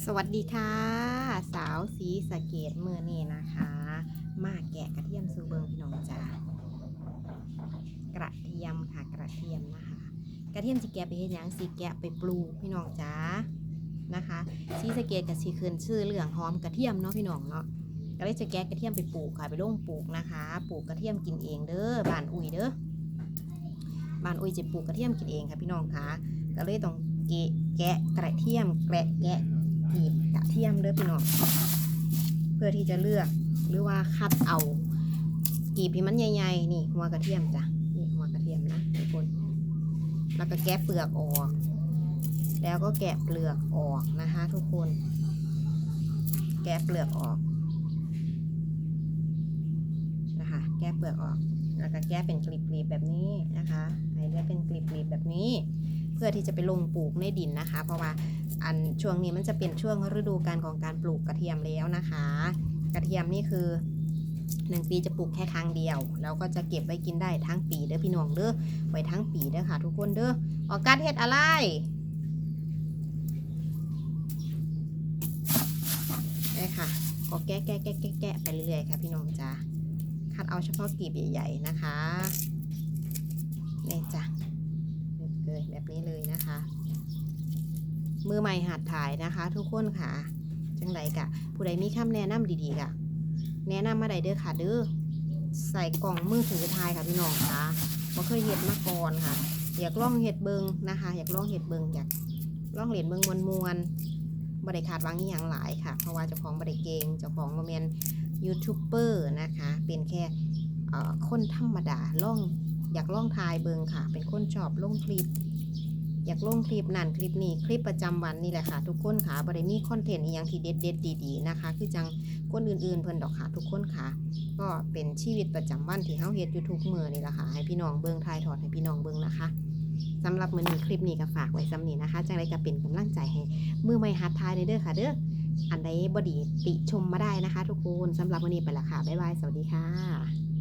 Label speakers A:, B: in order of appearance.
A: สวัสดีค่ะ สาวสีสะเกตมือนี่นะคะ มาแกะกระเทียมซูเบิงพี่น้องจ้ากระเทียมค่ะกระเทียมนะคะ กระเทียมสิแกะไปเฮ็ดหยังสิแกะไปปลูกพี่น้องจ้านะคะสีสะเกตกับสีคืนชื่อเรื่องหอมกระเทียมเนาะพี่น้องเนาะก็เลยจะแกะกระเทียมไปปลูกค่ะไปลงปลูกนะคะปลูกกระเทียมกินเองเด้อบ้านอุ้ยเด้อบ้านอุ้ยจะปลูกกระเทียมกินเองค่ะพี่น้องคะก็เลยต้องแกะกระเทียมแกะแกะ กีบกระเทียมเด้อพี่น้องเพื่อที่จะเลือกหรือว่าคัดเอากีบที่มันใหญ่ๆนี่หัวกระเทียมจ้ะนี่หัวกระเทียมนะทุกคนแล้วก็แกะเปลือกออก แล้วก็แกะเปลือกออกนะคะ ทุกคน แกะเปลือกออกนะคะ แกะเปลือกออก แล้วก็แกะเป็นกลีบๆแบบนี้นะคะให้ได้เป็นกลีบๆแบบนี้ เพื่อที่จะไปลงปลูกในดินนะคะ เพราะว่า อันช่วงนี้มันจะเป็นช่วงฤดูการของการปลูกกระเทียมแล้วนะคะ กระเทียมนี่คือหนึ่งปีจะปลูกแค่ครั้งเดียว แล้วก็จะเก็บไว้กินได้ทั้งปีเด้อพี่น้องเด้อไว้ทั้งปีเด้อค่ะ ทุกคนเด้อออกการเฮ็ดอะไรได้ค่ะก็แกะแกะแกะแกะแกะไปเรื่อยๆค่ะพี่น้องจ้าคัดเอาเฉพาะกลีบใหญ่ ๆ นะคะนี่จ้ะเลยแบบนี้เลยนะคะ มือใหม่หัดถ่ายนะคะ ทุกคนค่ะ จังไรกะ ผู้ใดมีคำแนะนำดีๆกะ แนะนำมาได้เด้อค่ะเด้อใส่กล่องมือถือถ่ายค่ะพี่น้องค่ะบ่เคยเห็ดมาก่อนค่ะ อยากลองเห็ดเบิงนะคะ อยากลองเห็ดเบิงอยากลองเหรียญเบิงมวลมวลบ่ได้ขาดวังอย่างหลายค่ะ เพราะว่าเจ้าของบ่ได้เกงเจ้าของบ่แม่นยูทูบเบอร์นะคะ เป็นแค่คนธรรมดาล่องอยากล่องถ่ายเบิงค่ะ เป็นคนชอบลงคลิป อยากลงคลิปนั่นคลิปนี้คลิปประจำวันนี่แหละค่ะ ทุกคนค่ะบริมีคอนเทนต์อีกอย่างที่เด็ดเด็ดๆดีๆนะคะ คือจังคนอื่นๆเพิ่นดอกค่ะ ทุกคนค่ะ ก็เป็นชีวิตประจำวันที่เฮาเฮ็ดอยู่ทุกมื้อนี่แหละค่ะ ให้พี่น้องเบิ่งทายถอดให้พี่น้องเบิ่งนะคะสำหรับมื้อนี้คลิปนี้ก็ฝากไว้ซ้ำนี้นะคะจังไรก็เป็นกำลังใจให้มือใหม่หัดทายเด้อค่ะเด้ออันใดบดีติชมมาได้นะคะ ทุกคนสำหรับวันนี้ไปละค่ะบ๊ายบายสวัสดีค่ะ